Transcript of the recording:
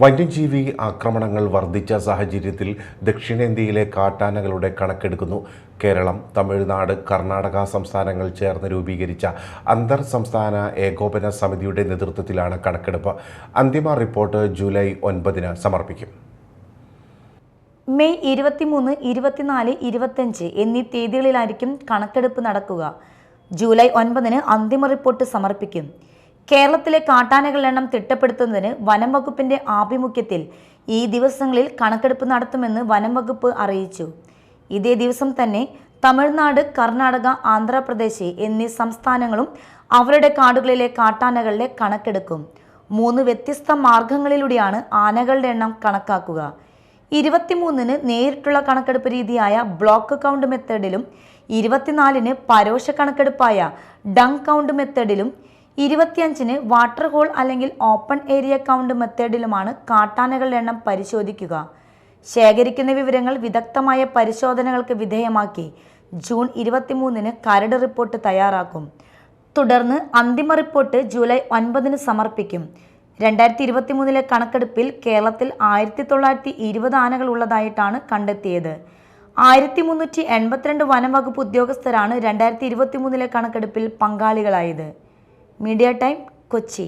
വന്യജീവി ആക്രമണങ്ങൾ വർദ്ധിച്ച സാഹചര്യത്തിൽ ദക്ഷിണേന്ത്യയിലെ കാട്ടാനകളുടെ കണക്കെടുക്കുന്നു. കേരളം തമിഴ്നാട് കർണാടക സംസ്ഥാനങ്ങൾ ചേർന്ന് രൂപീകരിച്ച അന്തർ സംസ്ഥാന ഏകോപന സമിതിയുടെ നേതൃത്വത്തിലാണ് കണക്കെടുപ്പ്. അന്തിമ റിപ്പോർട്ട് ജൂലൈ ഒൻപതിന് സമർപ്പിക്കും. മെയ് ഇരുപത്തിമൂന്ന് ഇരുപത്തിനാല് ഇരുപത്തഞ്ച് എന്നീ തീയതികളിലായിരിക്കും കണക്കെടുപ്പ് നടക്കുക. ജൂലൈ ഒൻപതിന് അന്തിമ റിപ്പോർട്ട് സമർപ്പിക്കും. കേരളത്തിലെ കാട്ടാനകളുടെ എണ്ണം തിട്ടപ്പെടുത്തുന്നതിന് വനം വകുപ്പിന്റെ ആഭിമുഖ്യത്തിൽ ഈ ദിവസങ്ങളിൽ കണക്കെടുപ്പ് നടത്തുമെന്ന് വനം വകുപ്പ് അറിയിച്ചു. ഇതേ ദിവസം തന്നെ തമിഴ്നാട് കർണാടക ആന്ധ്രാപ്രദേശ് എന്നീ സംസ്ഥാനങ്ങളും അവരുടെ കാടുകളിലെ കാട്ടാനകളുടെ കണക്കെടുക്കും. മൂന്ന് വ്യത്യസ്ത മാർഗങ്ങളിലൂടെയാണ് ആനകളുടെ എണ്ണം കണക്കാക്കുക. ഇരുപത്തിമൂന്നിന് നേരിട്ടുള്ള കണക്കെടുപ്പ് രീതിയായ ബ്ലോക്ക് കൗണ്ട് മെത്തേഡിലും ഇരുപത്തിനാലിന് പരോക്ഷ കണക്കെടുപ്പായ ഡങ് കൗണ്ട് മെത്തേഡിലും ഇരുപത്തിയഞ്ചിന് വാട്ടർ ഹോൾ അല്ലെങ്കിൽ ഓപ്പൺ ഏരിയ കൗണ്ട് മെത്തേഡിലുമാണ് കാട്ടാനകളുടെ എണ്ണം പരിശോധിക്കുക. ശേഖരിക്കുന്ന വിവരങ്ങൾ വിദഗ്ധമായ പരിശോധനകൾക്ക് വിധേയമാക്കി ജൂൺ ഇരുപത്തിമൂന്നിന് കരട് റിപ്പോർട്ട് തയ്യാറാക്കും. തുടർന്ന് അന്തിമ റിപ്പോർട്ട് ജൂലൈ ഒൻപതിന് സമർപ്പിക്കും. രണ്ടായിരത്തി ഇരുപത്തി മൂന്നിലെ കണക്കെടുപ്പിൽ കേരളത്തിൽ ആയിരത്തി തൊള്ളായിരത്തി ഇരുപത് ആനകൾ ഉള്ളതായിട്ടാണ് കണ്ടെത്തിയത്. ആയിരത്തി മുന്നൂറ്റി എൺപത്തിരണ്ട് വനം വകുപ്പ് ഉദ്യോഗസ്ഥരാണ് രണ്ടായിരത്തി ഇരുപത്തി മൂന്നിലെ കണക്കെടുപ്പിൽ പങ്കാളികളായത്. Media time Kochi